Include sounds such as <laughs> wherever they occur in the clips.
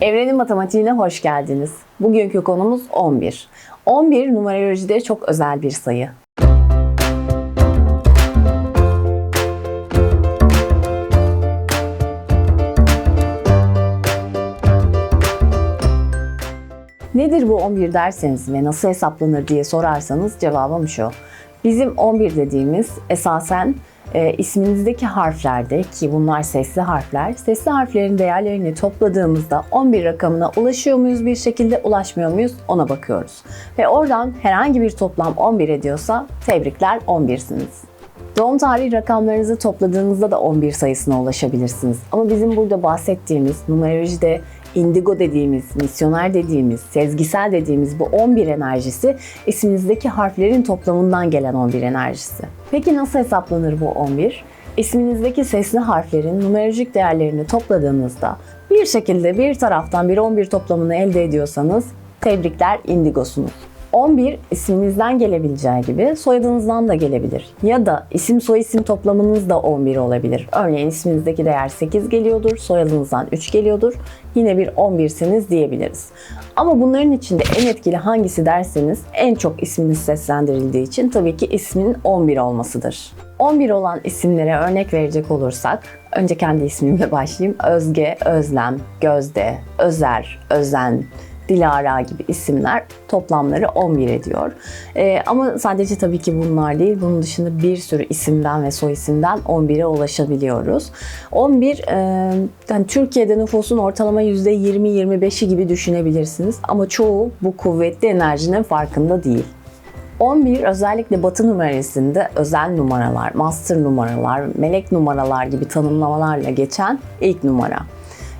Evrenin matematiğine hoş geldiniz. Bugünkü konumuz 11. 11 numerolojide çok özel bir sayı. Nedir bu 11 derseniz ve nasıl hesaplanır diye sorarsanız cevabım şu. Bizim 11 dediğimiz esasen e, isminizdeki harflerde ki bunlar sesli harfler, sesli harflerin değerlerini topladığımızda 11 rakamına ulaşıyor muyuz bir şekilde, ulaşmıyor muyuz ona bakıyoruz. Ve oradan herhangi bir toplam 11 ediyorsa tebrikler 11'siniz. Doğum tarihi rakamlarınızı topladığınızda da 11 sayısına ulaşabilirsiniz. Ama bizim burada bahsettiğimiz numerolojide indigo dediğimiz, misyoner dediğimiz, sezgisel dediğimiz bu 11 enerjisi isminizdeki harflerin toplamından gelen 11 enerjisi. Peki nasıl hesaplanır bu 11? İsminizdeki sesli harflerin numerolojik değerlerini topladığınızda bir şekilde bir taraftan bir 11 toplamını elde ediyorsanız tebrikler indigosunuz. 11 isminizden gelebileceği gibi soyadınızdan da gelebilir. Ya da isim soy isim toplamınız da 11 olabilir. Örneğin isminizdeki değer 8 geliyordur, soyadınızdan 3 geliyordur. Yine bir 11'siniz diyebiliriz. Ama bunların içinde en etkili hangisi derseniz en çok isminiz seslendirildiği için tabii ki isminin 11 olmasıdır. 11 olan isimlere örnek verecek olursak, önce kendi ismimle <laughs> başlayayım. Özge, Özlem, Gözde, Özer, Özen, Dilara gibi isimler toplamları 11 ediyor. Ee, ama sadece tabii ki bunlar değil. Bunun dışında bir sürü isimden ve soy isimden 11'e ulaşabiliyoruz. 11 e, yani Türkiye'de nüfusun ortalama %20-25'i gibi düşünebilirsiniz. Ama çoğu bu kuvvetli enerjinin farkında değil. 11 özellikle Batı numarasında özel numaralar, master numaralar, melek numaralar gibi tanımlamalarla geçen ilk numara.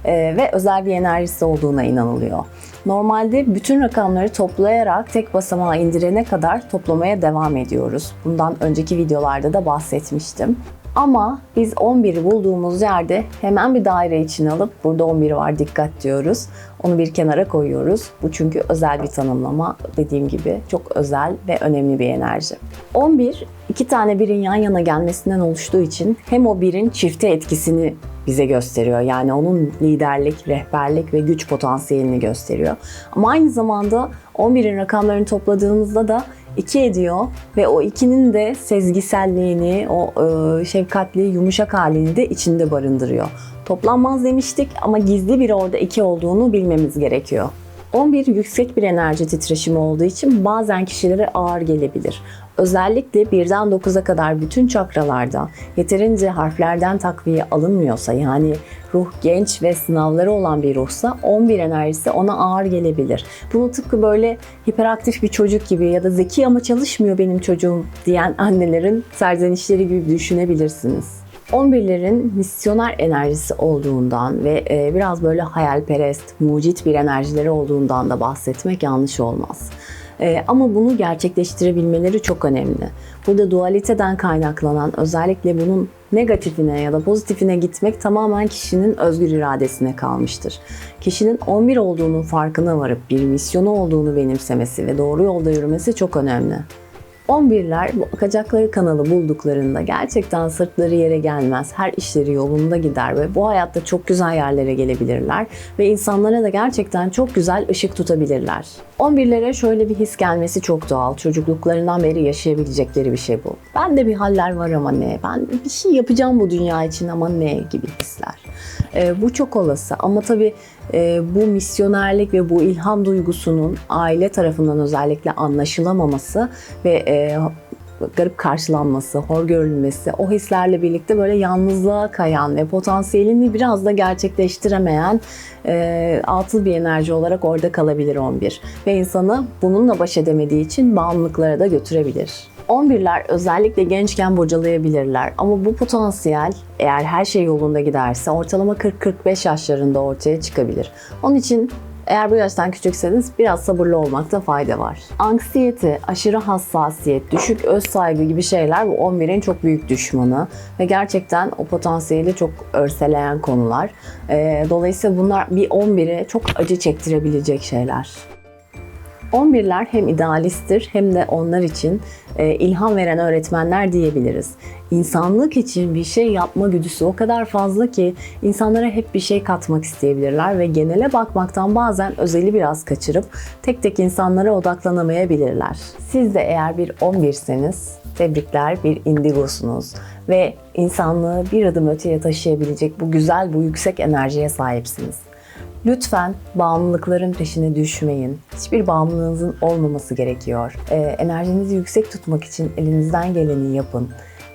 Ee, ve özel bir enerjisi olduğuna inanılıyor. Normalde bütün rakamları toplayarak tek basamağa indirene kadar toplamaya devam ediyoruz. Bundan önceki videolarda da bahsetmiştim. Ama biz 11'i bulduğumuz yerde hemen bir daire içine alıp burada 11 var dikkat diyoruz. Onu bir kenara koyuyoruz. Bu çünkü özel bir tanımlama. Dediğim gibi çok özel ve önemli bir enerji. 11 iki tane birin yan yana gelmesinden oluştuğu için hem o birin çifte etkisini bize gösteriyor. Yani onun liderlik, rehberlik ve güç potansiyelini gösteriyor. Ama aynı zamanda 11'in rakamlarını topladığımızda da 2 ediyor ve o 2'nin de sezgiselliğini, o e, şefkatli, yumuşak halini de içinde barındırıyor. Toplanmaz demiştik ama gizli bir orada 2 olduğunu bilmemiz gerekiyor. 11 yüksek bir enerji titreşimi olduğu için bazen kişilere ağır gelebilir. Özellikle 1'den 9'a kadar bütün çakralarda yeterince harflerden takviye alınmıyorsa yani ruh genç ve sınavları olan bir ruhsa 11 enerjisi ona ağır gelebilir. Bunu tıpkı böyle hiperaktif bir çocuk gibi ya da zeki ama çalışmıyor benim çocuğum diyen annelerin serzenişleri gibi düşünebilirsiniz. 11'lerin misyoner enerjisi olduğundan ve e, biraz böyle hayalperest, mucit bir enerjileri olduğundan da bahsetmek yanlış olmaz. E, ama bunu gerçekleştirebilmeleri çok önemli. Burada dualiteden kaynaklanan özellikle bunun negatifine ya da pozitifine gitmek tamamen kişinin özgür iradesine kalmıştır. Kişinin 11 olduğunun farkına varıp bir misyonu olduğunu benimsemesi ve doğru yolda yürümesi çok önemli. 11'ler bu akacakları kanalı bulduklarında gerçekten sırtları yere gelmez, her işleri yolunda gider ve bu hayatta çok güzel yerlere gelebilirler ve insanlara da gerçekten çok güzel ışık tutabilirler. 11'lere şöyle bir his gelmesi çok doğal. Çocukluklarından beri yaşayabilecekleri bir şey bu. Ben de bir haller var ama ne? Ben bir şey yapacağım bu dünya için ama ne gibi hisler. E, bu çok olası ama tabii e, bu misyonerlik ve bu ilham duygusunun aile tarafından özellikle anlaşılamaması ve e, garip karşılanması, hor görülmesi, o hislerle birlikte böyle yalnızlığa kayan ve potansiyelini biraz da gerçekleştiremeyen e, atıl bir enerji olarak orada kalabilir 11. Ve insanı bununla baş edemediği için bağımlılıklara da götürebilir. 11'ler özellikle gençken bocalayabilirler ama bu potansiyel eğer her şey yolunda giderse ortalama 40-45 yaşlarında ortaya çıkabilir. Onun için eğer bu yaştan küçükseniz biraz sabırlı olmakta fayda var. Anksiyete, aşırı hassasiyet, düşük öz saygı gibi şeyler bu 11'in çok büyük düşmanı ve gerçekten o potansiyeli çok örseleyen konular. Dolayısıyla bunlar bir 11'e çok acı çektirebilecek şeyler. 11'ler hem idealisttir hem de onlar için e, ilham veren öğretmenler diyebiliriz. İnsanlık için bir şey yapma güdüsü o kadar fazla ki insanlara hep bir şey katmak isteyebilirler ve genele bakmaktan bazen özeli biraz kaçırıp tek tek insanlara odaklanamayabilirler. Siz de eğer bir 11'seniz tebrikler bir indigosunuz ve insanlığı bir adım öteye taşıyabilecek bu güzel, bu yüksek enerjiye sahipsiniz. Lütfen bağımlılıkların peşine düşmeyin. Hiçbir bağımlılığınızın olmaması gerekiyor. Ee, enerjinizi yüksek tutmak için elinizden geleni yapın.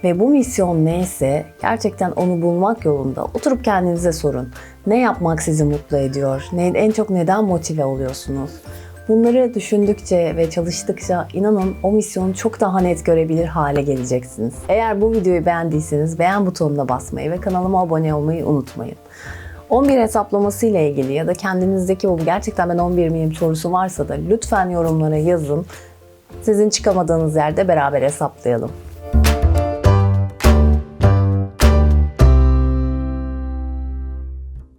Ve bu misyon neyse gerçekten onu bulmak yolunda oturup kendinize sorun. Ne yapmak sizi mutlu ediyor? Ne, en çok neden motive oluyorsunuz? Bunları düşündükçe ve çalıştıkça inanın o misyonu çok daha net görebilir hale geleceksiniz. Eğer bu videoyu beğendiyseniz beğen butonuna basmayı ve kanalıma abone olmayı unutmayın. 11 hesaplaması ile ilgili ya da kendinizdeki bu gerçekten ben 11 miyim sorusu varsa da lütfen yorumlara yazın. Sizin çıkamadığınız yerde beraber hesaplayalım.